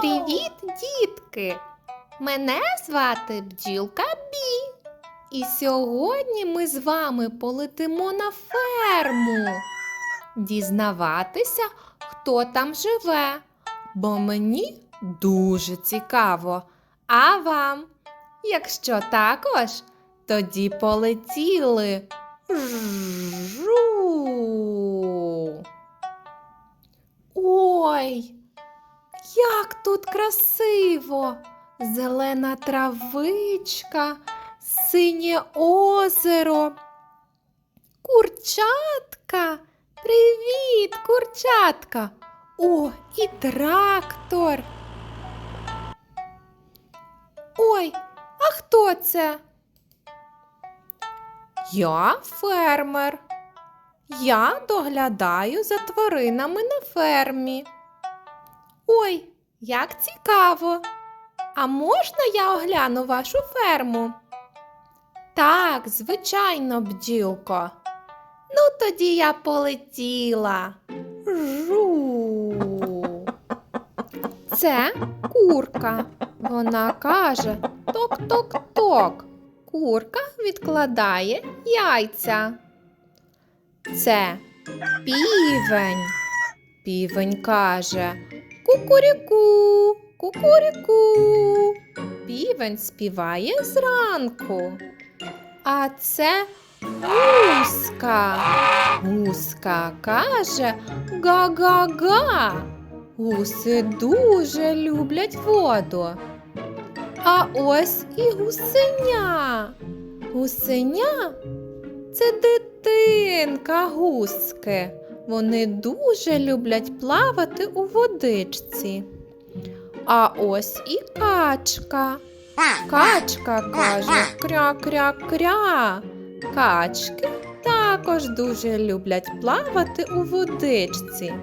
Привіт, дітки! Мене звати бджілка Бі. І сьогодні ми з вами полетимо на ферму дізнаватися, хто там живе, бо мені дуже цікаво. А вам? Якщо також, тоді полетіли. Жу. Ой, як тут красиво! Зелена травичка, синє озеро. Курчатка. Привіт, курчатка. О, і трактор. Ой, а хто це? Я фермер. Я доглядаю за тваринами на фермі. Ой, як цікаво. А можна я огляну вашу ферму? Так, звичайно, бджілко. Ну, тоді я полетіла. Жу. Це курка. Вона каже ток-ток-ток. Курка відкладає яйця. Це півень. Півень каже Кукуріку, кукуріку. Півень співає зранку. А це гуска. Гуска каже га-га-га. Гуси дуже люблять воду. А ось і гусеня. Гусеня це дитинка гуски. Вони дуже люблять плавати у водичці. А ось і качка. Качка каже кря-кря-кря. Качки також дуже люблять плавати у водичці.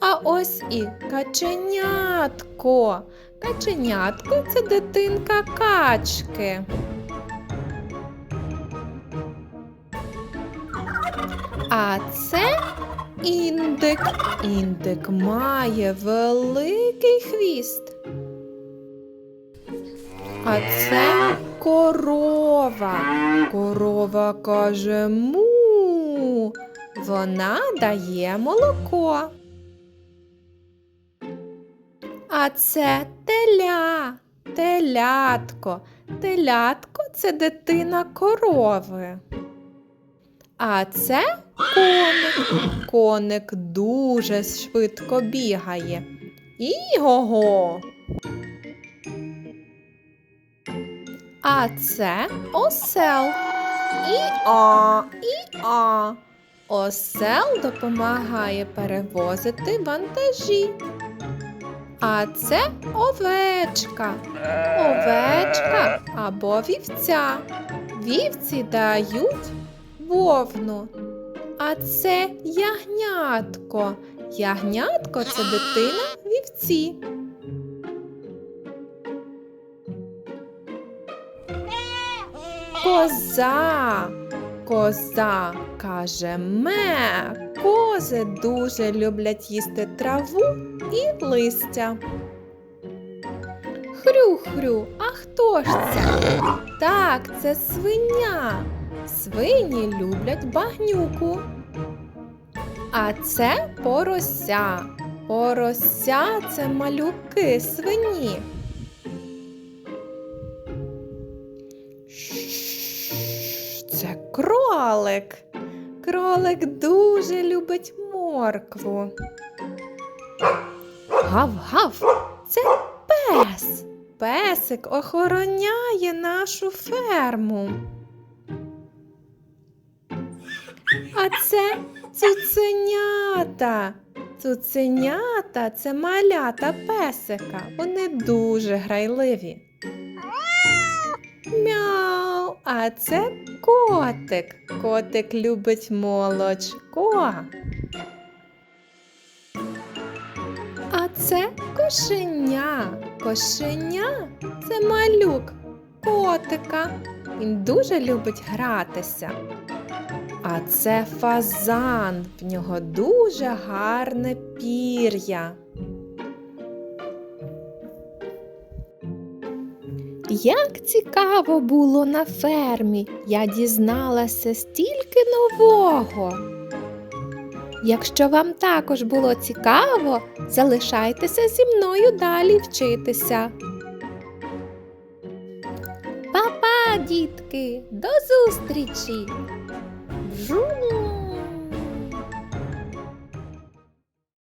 А ось і каченятко. Каченятко це дитинка качки. А це індик. Індик має великий хвіст. А це корова. Корова каже му. Вона дає молоко. А це теля, телятко. Телятко це дитина корови. А це коник. Коник дуже швидко бігає. Іго-го. А це осел. І-а, і-а. Осел допомагає перевозити вантажі. А це овечка. Овечка або вівця. Вівці дають вовну. А це ягнятко. Ягнятко це дитина вівці. Коза. Коза каже ме. Кози дуже люблять їсти траву і листя. Хрю-хрю, а хто ж це? Так, це свиня. Свині люблять багнюку. А це порося. Порося це малюки свині. Це кролик. Кролик дуже любить моркву. Гав-гав, це пес. Песик охороняє нашу ферму. А це цуценята. Цуценята це малята песика. Вони дуже грайливі. Мяу, а це котик. Котик любить молочко. А це кошеня. Кошеня це малюк котика. Він дуже любить гратися. А це фазан. В нього дуже гарне пір'я. Як цікаво було на фермі, я дізналася стільки нового. Якщо вам також було цікаво, залишайтеся зі мною далі вчитися. Па-па, дітки, до зустрічі! Zuni.